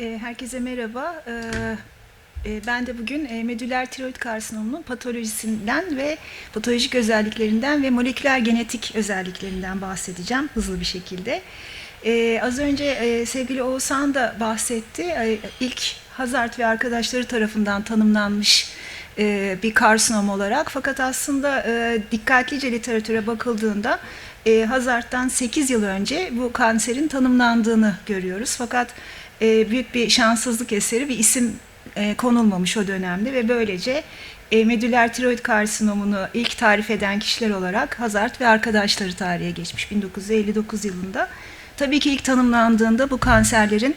E, Herkese merhaba. E, e, Ben de bugün medüler tiroid karsinomunun patolojisinden ve patolojik özelliklerinden ve moleküler genetik özelliklerinden bahsedeceğim hızlı bir şekilde. Az önce sevgili Oğuzhan da bahsetti. İlk Hazard ve arkadaşları tarafından tanımlanmış bir karsinom olarak. Fakat aslında dikkatlice literatüre bakıldığında Hazard'dan 8 yıl önce bu kanserin tanımlandığını görüyoruz. Fakat e, büyük bir şanssızlık eseri bir isim e, konulmamış o dönemde ve böylece e, medüler tiroid karsinomunu ilk tarif eden kişiler olarak Hazard ve arkadaşları tarihe geçmiş 1959 yılında. Tabii ki ilk tanımlandığında bu kanserlerin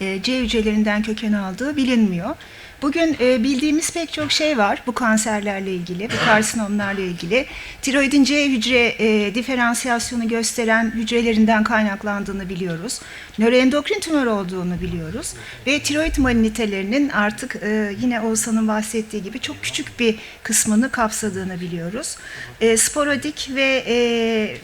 e, C hücrelerinden köken aldığı bilinmiyor. Bugün e, bildiğimiz pek çok şey var bu kanserlerle ilgili, bu karsinomlarla ilgili. Tiroidin C hücre e, diferansiyasyonu gösteren hücrelerinden kaynaklandığını biliyoruz. Nöroendokrin tümör olduğunu biliyoruz. Ve tiroid malinitelerinin artık e, yine Oğuzhan'ın bahsettiği gibi çok küçük bir kısmını kapsadığını biliyoruz. E, sporadik ve e,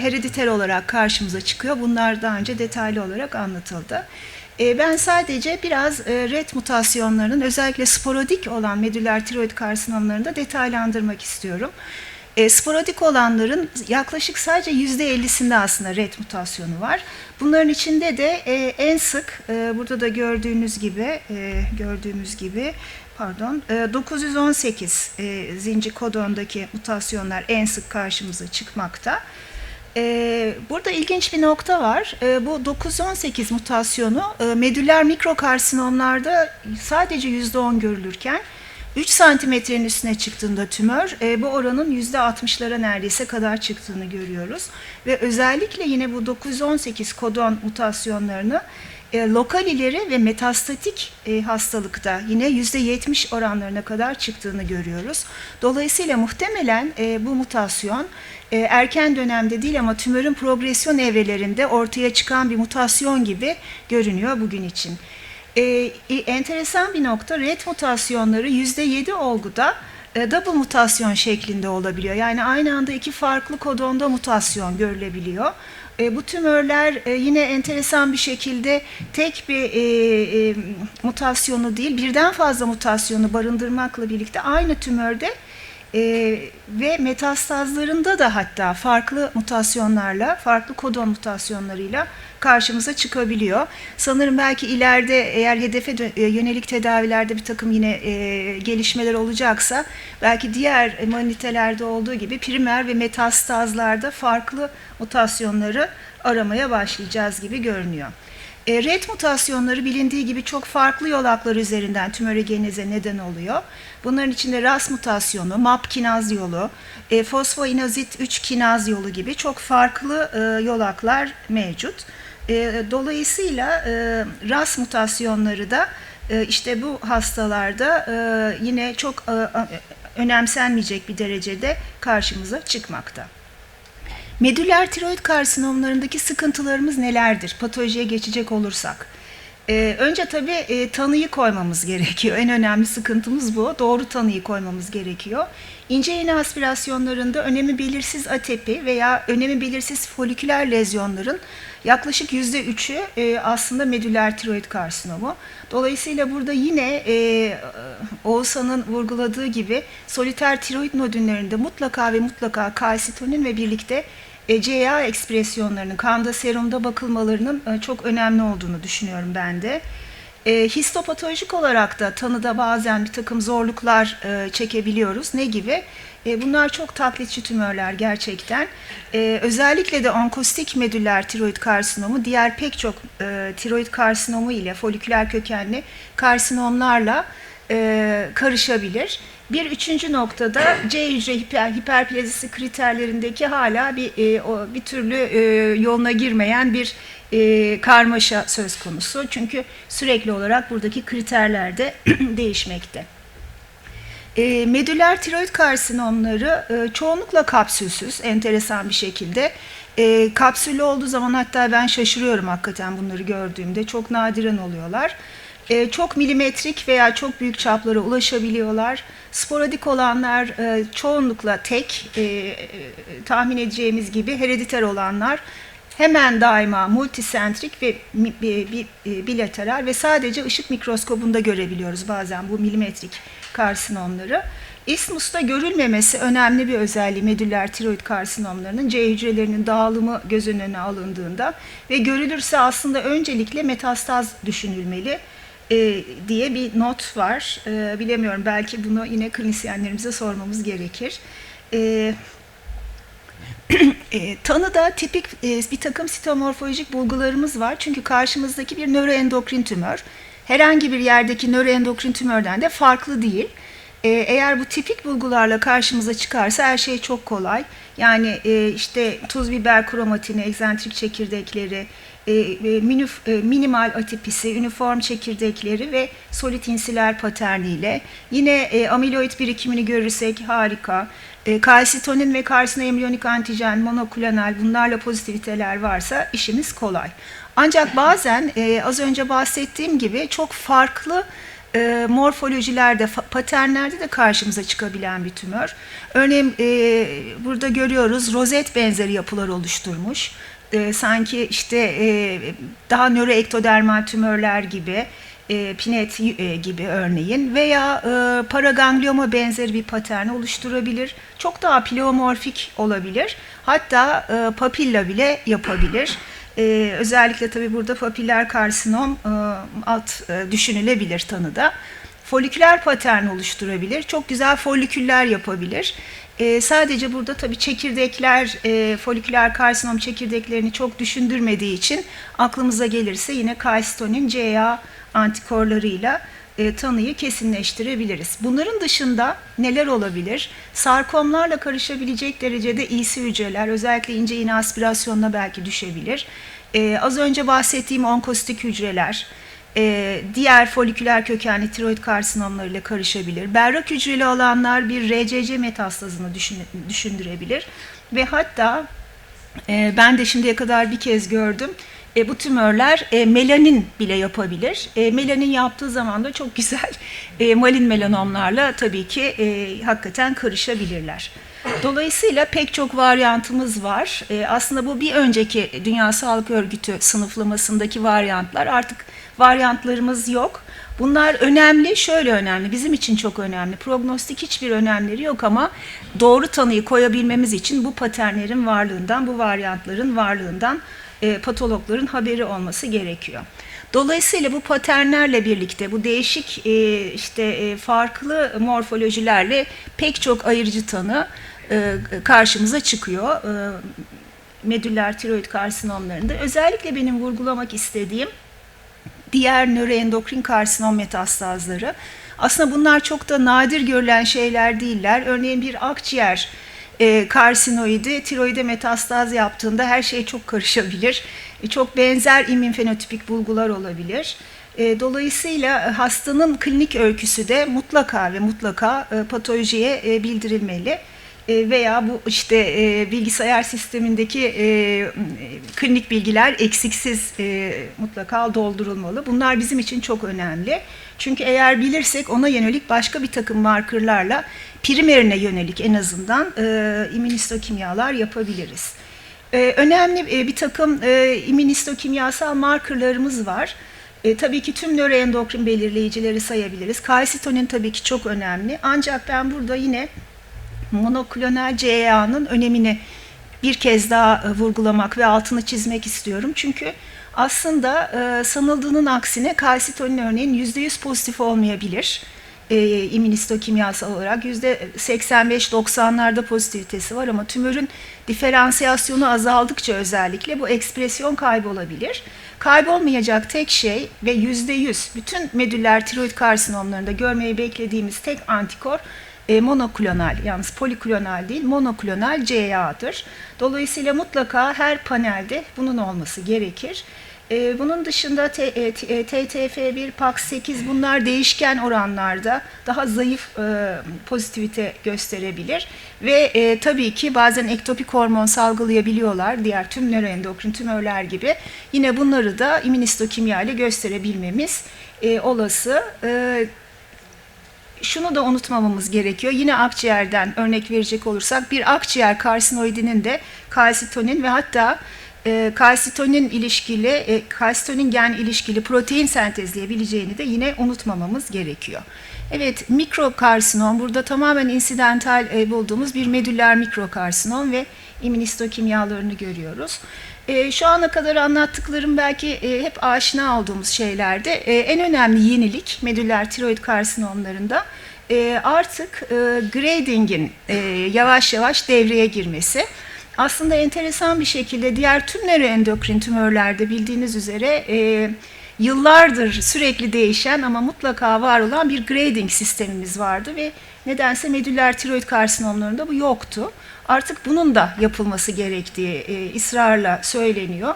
herediter olarak karşımıza çıkıyor. Bunlar daha önce detaylı olarak anlatıldı. E, Ben sadece biraz e, RET mutasyonlarının özellikle sporadik olan medüler tiroid karsinomlarında detaylandırmak istiyorum. E, sporadik olanların yaklaşık sadece %50'sinde aslında RET mutasyonu var. Bunların içinde de e, en sık e, burada da gördüğünüz gibi gördüğümüz gibi pardon e, 918 e, zincir kodondaki mutasyonlar en sık karşımıza çıkmakta. Ee, burada ilginç bir nokta var. Ee, bu 918 mutasyonu e, medüller mikrokarsinomlarda sadece %10 görülürken 3 santimetrenin üstüne çıktığında tümör e, bu oranın %60'lara neredeyse kadar çıktığını görüyoruz. Ve özellikle yine bu 918 kodon mutasyonlarını e, lokal ileri ve metastatik e, hastalıkta yine %70 oranlarına kadar çıktığını görüyoruz. Dolayısıyla muhtemelen e, bu mutasyon e, erken dönemde değil ama tümörün progresyon evrelerinde ortaya çıkan bir mutasyon gibi görünüyor bugün için. E, e, enteresan bir nokta RET mutasyonları %7 olguda double mutasyon şeklinde olabiliyor. Yani aynı anda iki farklı kodonda mutasyon görülebiliyor. E, bu tümörler e, yine enteresan bir şekilde tek bir e, e, mutasyonu değil birden fazla mutasyonu barındırmakla birlikte aynı tümörde e, ve metastazlarında da hatta farklı mutasyonlarla, farklı kodon mutasyonlarıyla karşımıza çıkabiliyor. Sanırım belki ileride eğer hedefe e, yönelik tedavilerde bir takım yine e, gelişmeler olacaksa belki diğer manitelerde olduğu gibi primer ve metastazlarda farklı mutasyonları aramaya başlayacağız gibi görünüyor. E, RET mutasyonları bilindiği gibi çok farklı yolaklar üzerinden tümöregenize neden oluyor. Bunların içinde RAS mutasyonu, MAP kinaz yolu, e, fosfoinazit 3 kinaz yolu gibi çok farklı e, yolaklar mevcut. E, dolayısıyla e, RAS mutasyonları da e, işte bu hastalarda e, yine çok e, önemsenmeyecek bir derecede karşımıza çıkmakta. Medüler tiroid karsinomlarındaki sıkıntılarımız nelerdir? Patolojiye geçecek olursak. Ee, önce tabii e, tanıyı koymamız gerekiyor. En önemli sıkıntımız bu. Doğru tanıyı koymamız gerekiyor. İnce iğne aspirasyonlarında önemi belirsiz atepi veya önemi belirsiz foliküler lezyonların yaklaşık yüzde üçü e, aslında medüler tiroid karsinomu. Dolayısıyla burada yine e, Oğuzhan'ın vurguladığı gibi soliter tiroid nodünlerinde mutlaka ve mutlaka kalsitonin ve birlikte e, CA ekspresyonlarının kanda serumda bakılmalarının e, çok önemli olduğunu düşünüyorum ben de. E, histopatolojik olarak da tanıda bazen bir takım zorluklar e, çekebiliyoruz. Ne gibi? E, bunlar çok taklitçi tümörler gerçekten. E, özellikle de onkostik medüller tiroid karsinomu diğer pek çok e, tiroid karsinomu ile foliküler kökenli karsinomlarla e, karışabilir. Bir üçüncü noktada C hücre hiper, hiperplazisi kriterlerindeki hala bir e, o, bir türlü e, yoluna girmeyen bir e, karmaşa söz konusu. Çünkü sürekli olarak buradaki kriterler de değişmekte. E, medüler tiroid karsinomları e, çoğunlukla kapsülsüz, enteresan bir şekilde. E, kapsüllü olduğu zaman hatta ben şaşırıyorum hakikaten bunları gördüğümde. Çok nadiren oluyorlar. E, çok milimetrik veya çok büyük çaplara ulaşabiliyorlar. Sporadik olanlar e, çoğunlukla tek, e, tahmin edeceğimiz gibi herediter olanlar hemen daima multisentrik ve e, bilateral ve sadece ışık mikroskobunda görebiliyoruz bazen bu milimetrik karsinomları. İsmus'ta görülmemesi önemli bir özelliği medüller tiroid karsinomlarının C hücrelerinin dağılımı göz önüne alındığında ve görülürse aslında öncelikle metastaz düşünülmeli e, diye bir not var. E, bilemiyorum belki bunu yine klinisyenlerimize sormamız gerekir. E, e, tanıda tipik e, bir takım sitomorfolojik bulgularımız var. Çünkü karşımızdaki bir nöroendokrin tümör. Herhangi bir yerdeki nöroendokrin tümörden de farklı değil. E, eğer bu tipik bulgularla karşımıza çıkarsa her şey çok kolay. Yani e, işte tuz biber kromatini, egzantrik çekirdekleri, minimal atipisi, üniform çekirdekleri ve solit insiler paterniyle yine e, amiloid birikimini görürsek harika. E, kalsitonin ve karsinoembriyonik antijen, monoklonal bunlarla pozitiviteler varsa işimiz kolay. Ancak bazen e, az önce bahsettiğim gibi çok farklı e, morfolojilerde, paternlerde de karşımıza çıkabilen bir tümör. Örneğin e, burada görüyoruz rozet benzeri yapılar oluşturmuş. E, sanki işte e, daha nöroektodermal tümörler gibi, e, pinet e, gibi örneğin veya e, paraganglioma benzeri bir patern oluşturabilir. Çok daha pleomorfik olabilir. Hatta e, papilla bile yapabilir. Ee, özellikle tabii burada papiller karsinom e, alt e, düşünülebilir tanıda. Foliküler patern oluşturabilir. Çok güzel foliküller yapabilir. Ee, sadece burada tabii çekirdekler, e, foliküler karsinom çekirdeklerini çok düşündürmediği için aklımıza gelirse yine kalsitonin CA antikorlarıyla e, tanıyı kesinleştirebiliriz. Bunların dışında neler olabilir? Sarkomlarla karışabilecek derecede iyisi hücreler, özellikle ince iğne aspirasyonuna belki düşebilir. E, az önce bahsettiğim onkostik hücreler, e, diğer foliküler kökenli tiroid karsinomlarıyla karışabilir. Berrak hücreli olanlar bir RCC metastazını düşün- düşündürebilir ve hatta e, ben de şimdiye kadar bir kez gördüm. E, bu tümörler e, melanin bile yapabilir. E, melanin yaptığı zaman da çok güzel e, malin melanomlarla tabii ki e, hakikaten karışabilirler. Dolayısıyla pek çok varyantımız var. E, aslında bu bir önceki Dünya Sağlık Örgütü sınıflamasındaki varyantlar. Artık varyantlarımız yok. Bunlar önemli, şöyle önemli, bizim için çok önemli. Prognostik hiçbir önemleri yok ama doğru tanıyı koyabilmemiz için bu paternlerin varlığından, bu varyantların varlığından e, patologların haberi olması gerekiyor. Dolayısıyla bu paternlerle birlikte bu değişik e, işte e, farklı morfolojilerle pek çok ayırıcı tanı karşımıza çıkıyor. E, medüller tiroid karsinomlarında. Özellikle benim vurgulamak istediğim diğer nöroendokrin karsinom metastazları. Aslında bunlar çok da nadir görülen şeyler değiller. Örneğin bir akciğer e, karsinoidi tiroide metastaz yaptığında her şey çok karışabilir. E, çok benzer immün fenotipik bulgular olabilir. E, dolayısıyla hastanın klinik öyküsü de mutlaka ve mutlaka e, patolojiye e, bildirilmeli E, veya bu işte e, bilgisayar sistemindeki e, klinik bilgiler eksiksiz e, mutlaka doldurulmalı. Bunlar bizim için çok önemli. Çünkü eğer bilirsek ona yönelik başka bir takım markerlarla primerine yönelik en azından e, immünistokimyalar yapabiliriz. E, önemli e, bir takım e, immünistokimyasal markerlarımız var. E, tabii ki tüm nöroendokrin belirleyicileri sayabiliriz. Kalsitonin tabii ki çok önemli. Ancak ben burada yine monoklonal CEA'nın önemini bir kez daha e, vurgulamak ve altını çizmek istiyorum. Çünkü aslında e, sanıldığının aksine kalsitonin örneğin %100 pozitif olmayabilir. E, immünistokimyasal olarak %85-90'larda pozitivitesi var ama tümörün diferansiyasyonu azaldıkça özellikle bu ekspresyon kaybolabilir. Kaybolmayacak tek şey ve %100 bütün medüller tiroid karsinomlarında görmeyi beklediğimiz tek antikor e, monoklonal yalnız poliklonal değil monoklonal CA'dır. Dolayısıyla mutlaka her panelde bunun olması gerekir. E, bunun dışında T- e, T- e, TTF1, PAX8 bunlar değişken oranlarda daha zayıf e, pozitivite gösterebilir. Ve e, tabii ki bazen ektopik hormon salgılayabiliyorlar diğer tüm nöroendokrin tümörler gibi. Yine bunları da immünistokimya ile gösterebilmemiz e, olası. E, şunu da unutmamamız gerekiyor. Yine akciğerden örnek verecek olursak bir akciğer karsinoidinin de kalsitonin ve hatta e, kalsitonin ilişkili, e, kalsitonin gen ilişkili protein sentezleyebileceğini de yine unutmamamız gerekiyor. Evet, mikrokarsinom burada tamamen insidental e, bulduğumuz bir medüller mikrokarsinom ve immünistokimyalarını görüyoruz. E, şu ana kadar anlattıklarım belki e, hep aşina olduğumuz şeylerde. E, en önemli yenilik medüller tiroid karsinomlarında e, artık e, grading'in e, yavaş yavaş devreye girmesi. Aslında enteresan bir şekilde diğer tüm nöroendokrin tümörlerde bildiğiniz üzere e, yıllardır sürekli değişen ama mutlaka var olan bir grading sistemimiz vardı ve nedense medüller tiroid karsinomlarında bu yoktu. Artık bunun da yapılması gerektiği e, ısrarla söyleniyor.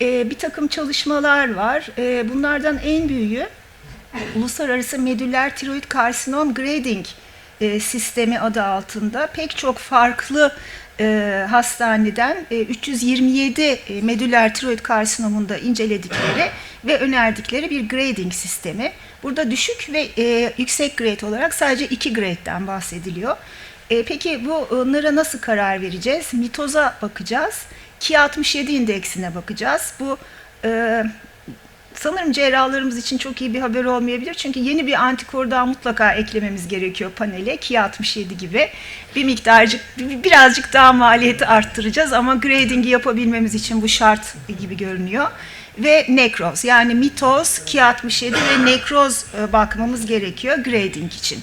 E, bir takım çalışmalar var. E, bunlardan en büyüğü Uluslararası Medüller Tiroid Karsinom Grading e, Sistemi adı altında pek çok farklı e, hastaneden e, 327 e, medüller tiroid karsinomunda inceledikleri ve önerdikleri bir grading sistemi. Burada düşük ve e, yüksek grade olarak sadece iki grade'den bahsediliyor. E, peki bunlara nasıl karar vereceğiz? Mitoza bakacağız. Ki 67 indeksine bakacağız. Bu e, sanırım cerrahlarımız için çok iyi bir haber olmayabilir. Çünkü yeni bir antikor daha mutlaka eklememiz gerekiyor panele. Ki 67 gibi. Bir miktarcık, birazcık daha maliyeti arttıracağız ama grading'i yapabilmemiz için bu şart gibi görünüyor. Ve nekroz yani mitoz, ki 67 ve nekroz e, bakmamız gerekiyor grading için.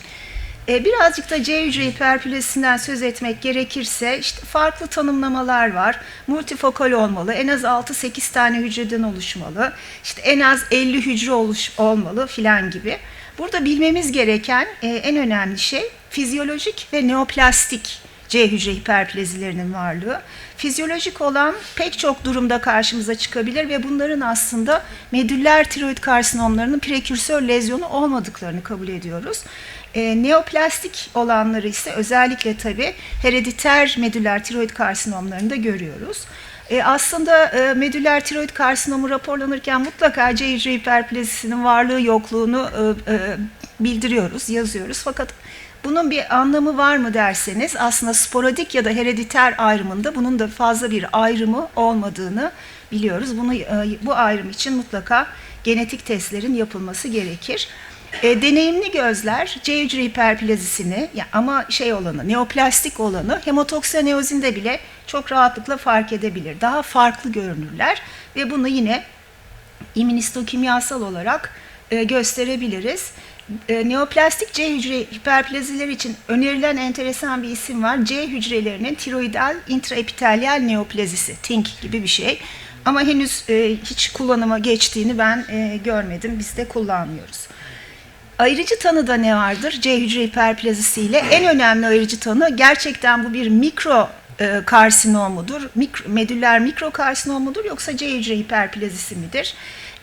E, birazcık da C hücre hiperplasinden söz etmek gerekirse işte farklı tanımlamalar var. Multifokal olmalı, en az 6-8 tane hücreden oluşmalı, işte en az 50 hücre oluş, olmalı filan gibi. Burada bilmemiz gereken e, en önemli şey fizyolojik ve neoplastik C hücre hiperplazilerinin varlığı. Fizyolojik olan pek çok durumda karşımıza çıkabilir ve bunların aslında medüller tiroid karsinomlarının prekürsör lezyonu olmadıklarını kabul ediyoruz. E, neoplastik olanları ise özellikle tabi herediter medüller tiroid karsinomlarında görüyoruz. E, aslında e, medüller tiroid karsinomu raporlanırken mutlaka C hücre hiperplazisinin varlığı yokluğunu e, e, bildiriyoruz, yazıyoruz. Fakat bunun bir anlamı var mı derseniz aslında sporadik ya da herediter ayrımında bunun da fazla bir ayrımı olmadığını biliyoruz. Bunu e, bu ayrım için mutlaka genetik testlerin yapılması gerekir. E, deneyimli gözler C hücre hiperplazisini ya ama şey olanı, neoplastik olanı hematoksineozinde bile çok rahatlıkla fark edebilir. Daha farklı görünürler ve bunu yine immünistokimyasal olarak e, gösterebiliriz. E, neoplastik C hücre hiperplazileri için önerilen enteresan bir isim var. C hücrelerinin tiroidal intraepitelyal neoplazisi, TINK gibi bir şey. Ama henüz e, hiç kullanıma geçtiğini ben e, görmedim. Biz de kullanmıyoruz. Ayrıcı tanıda ne vardır? C hücre hiperplazisiyle en önemli ayrıcı tanı gerçekten bu bir mikro e, karsinomudur, mikro, medüller mikrokarsinomudur yoksa C hücre hiperplazisi midir?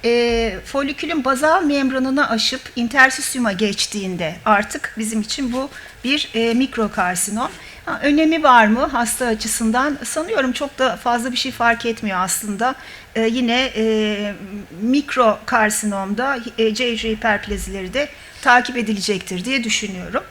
E, folikülün bazal membranına aşıp interstisyuma geçtiğinde artık bizim için bu bir e, mikrokarsinom. Ha, önemi var mı hasta açısından? Sanıyorum çok da fazla bir şey fark etmiyor aslında. E, yine e, mikrokarsinomda e, C hücre hiperplazileri de takip edilecektir diye düşünüyorum.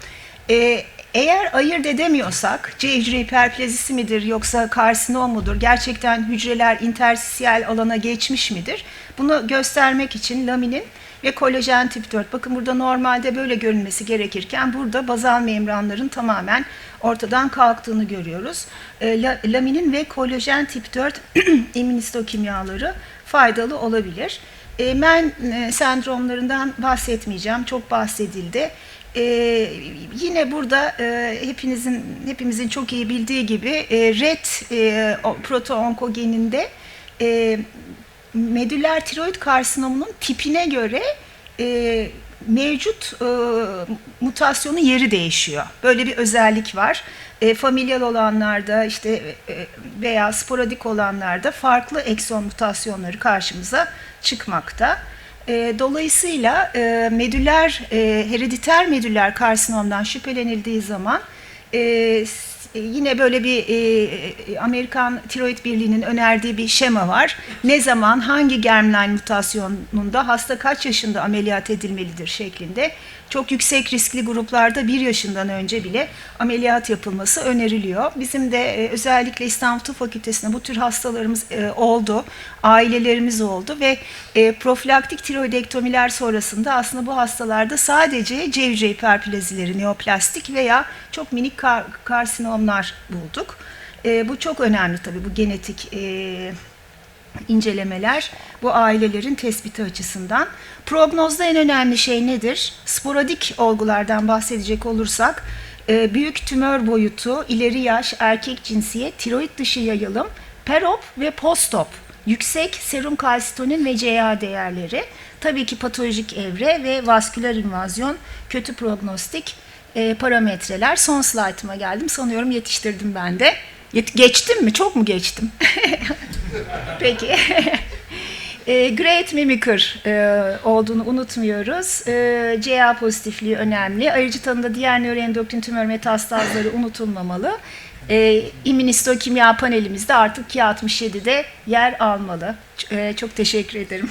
E, eğer ayırt edemiyorsak C hücre hiperplazisi midir yoksa karsinom mudur? Gerçekten hücreler intersisiyel alana geçmiş midir? Bunu göstermek için laminin ve kolajen tip 4. Bakın burada normalde böyle görünmesi gerekirken burada bazal membranların tamamen ortadan kalktığını görüyoruz. E, laminin ve kolajen tip 4 immünistokimyaları faydalı olabilir. E, MEN e, sendromlarından bahsetmeyeceğim. Çok bahsedildi. Ee, yine burada e, hepinizin hepimizin çok iyi bildiği gibi e, RET e, protoonkogeninde e, medüller tiroid karsinomunun tipine göre e, mevcut e, mutasyonun yeri değişiyor. Böyle bir özellik var. E, familial olanlarda işte e, veya sporadik olanlarda farklı ekson mutasyonları karşımıza çıkmakta. E, dolayısıyla e, medüller, e, herediter medüller karsinomdan şüphelenildiği zaman e, E, yine böyle bir e, Amerikan Tiroid Birliği'nin önerdiği bir şema var. Ne zaman, hangi germline mutasyonunda hasta kaç yaşında ameliyat edilmelidir şeklinde. Çok yüksek riskli gruplarda bir yaşından önce bile ameliyat yapılması öneriliyor. Bizim de e, özellikle İstanbul Tıp Fakültesi'nde bu tür hastalarımız e, oldu, ailelerimiz oldu ve e, profilaktik tiroidektomiler sonrasında aslında bu hastalarda sadece C hücre hiperplazileri, neoplastik veya çok minik kar- karsinomlar bulduk. E, bu çok önemli tabii bu genetik e, incelemeler bu ailelerin tespiti açısından. Prognozda en önemli şey nedir? Sporadik olgulardan bahsedecek olursak e, büyük tümör boyutu, ileri yaş, erkek cinsiyet, tiroid dışı yayılım, perop ve postop, yüksek serum kalsitonin ve CA değerleri, tabii ki patolojik evre ve vasküler invazyon, kötü prognostik e, parametreler. Son slaytıma geldim. Sanıyorum yetiştirdim ben de. Yet- geçtim mi? Çok mu geçtim? Peki. e, Great Mimicker e, olduğunu unutmuyoruz. E, CA pozitifliği önemli. Ayrıca tanıda diğer nöroendokrin tümör metastazları unutulmamalı. E, İmmünistokimya panelimizde artık Ki 67'de yer almalı. E, çok teşekkür ederim.